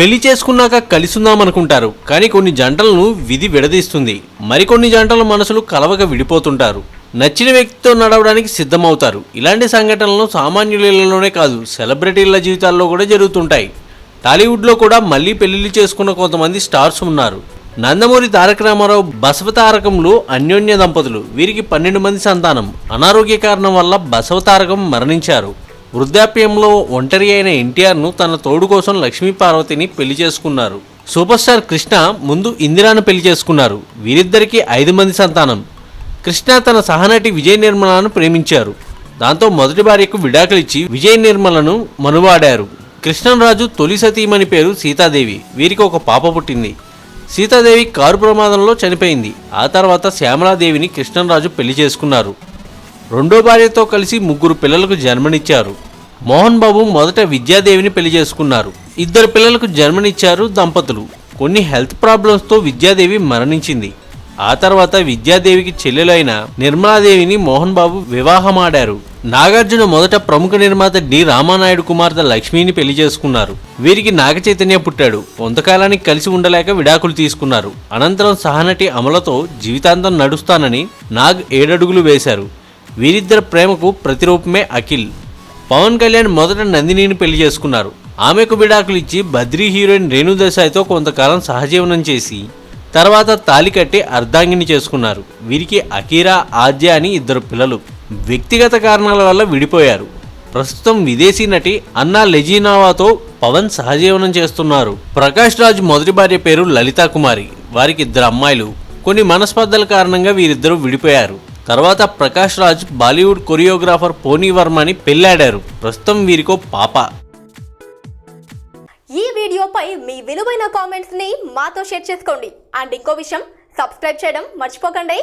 పెళ్ళి చేసుకున్నాక కలిసుందామనుకుంటారు కానీ కొన్ని జంటలను విధి విడదీస్తుంది. మరికొన్ని జంటల మనసులు కలవక విడిపోతుంటారు. నచ్చిన వ్యక్తితో నడవడానికి సిద్ధమవుతారు. ఇలాంటి సంఘటనలు సామాన్యులలోనే కాదు సెలబ్రిటీల జీవితాల్లో కూడా జరుగుతుంటాయి. టాలీవుడ్లో కూడా మళ్ళీ పెళ్ళిళ్ళు చేసుకున్న కొంతమంది స్టార్స్ ఉన్నారు. నందమూరి తారక రామారావు బసవతారకంలో అన్యోన్య దంపతులు. వీరికి పన్నెండు మంది సంతానం. అనారోగ్య కారణం వల్ల బసవతారకం మరణించారు. వృద్ధాప్యంలో ఒంటరి అయిన ఎన్టీఆర్ను తన తోడు కోసం లక్ష్మీ పార్వతిని పెళ్ళి చేసుకున్నారు. సూపర్ స్టార్ కృష్ణ ముందు ఇందిరాను పెళ్ళి చేసుకున్నారు. వీరిద్దరికీ ఐదు మంది సంతానం. కృష్ణ తన సహనటి విజయ నిర్మలను ప్రేమించారు. దాంతో మొదటి భార్యకు విడాకులిచ్చి విజయ్ నిర్మలను మనువాడారు. కృష్ణరాజు తొలి సతీమణి పేరు సీతాదేవి. వీరికి ఒక పాప పుట్టింది. సీతాదేవి కారు ప్రమాదంలో చనిపోయింది. ఆ తర్వాత శ్యామలాదేవిని కృష్ణరాజు పెళ్ళి చేసుకున్నారు. రెండో భార్యతో కలిసి ముగ్గురు పిల్లలకు జన్మనిచ్చారు. మోహన్ బాబు మొదట విద్యాదేవిని పెళ్ళి చేసుకున్నారు. ఇద్దరు పిల్లలకు జన్మనిచ్చారు దంపతులు. కొన్ని హెల్త్ ప్రాబ్లమ్స్తో విద్యాదేవి మరణించింది. ఆ తర్వాత విద్యాదేవికి చెల్లెలైన నిర్మలాదేవిని మోహన్ బాబు వివాహమాడారు. నాగార్జున మొదట ప్రముఖ నిర్మాత డి. రామానాయుడు కుమార్తె లక్ష్మిని పెళ్ళి చేసుకున్నారు. వీరికి నాగ చైతన్య పుట్టాడు. కొంతకాలానికి కలిసి ఉండలేక విడాకులు తీసుకున్నారు. అనంతరం సహనటి అమలతో జీవితాంతం నడుస్తానని నాగ్ ఏడడుగులు వేశారు. వీరిద్దరి ప్రేమకు ప్రతిరూపమే అఖిల్. పవన్ కళ్యాణ్ మొదట నందినిని పెళ్ళి చేసుకున్నారు. ఆమెకు విడాకులు ఇచ్చి బద్రీ హీరోయిన్ రేణుదేశాయ్తో కొంతకాలం సహజీవనం చేసి తర్వాత తాలి కట్టి అర్ధాంగిని చేసుకున్నారు. వీరికి అకీరా ఆద్య అని ఇద్దరు పిల్లలు. వ్యక్తిగత కారణాల వల్ల విడిపోయారు. ప్రస్తుతం విదేశీ నటి అన్నా లెజీనావాతో పవన్ సహజీవనం చేస్తున్నారు. ప్రకాష్ రాజ్ మొదటి భార్య పేరు లలితా కుమారి వారికి ఇద్దరు అమ్మాయిలు. కొన్ని మనస్పర్ధల కారణంగా వీరిద్దరూ విడిపోయారు. తర్వాత ప్రకాష్ రాజ్ బాలీవుడ్ కొరియోగ్రాఫర్ పోనీ వర్మని పెళ్ళాడారు ప్రస్తుతం వీరికో పాప. ఈ వీడియోపై మీ విలువైన కామెంట్స్ని మాతో షేర్ చేసుకోండి. అండ్ ఇంకో విషయం సబ్స్క్రైబ్ చేయడం మర్చిపోకండి.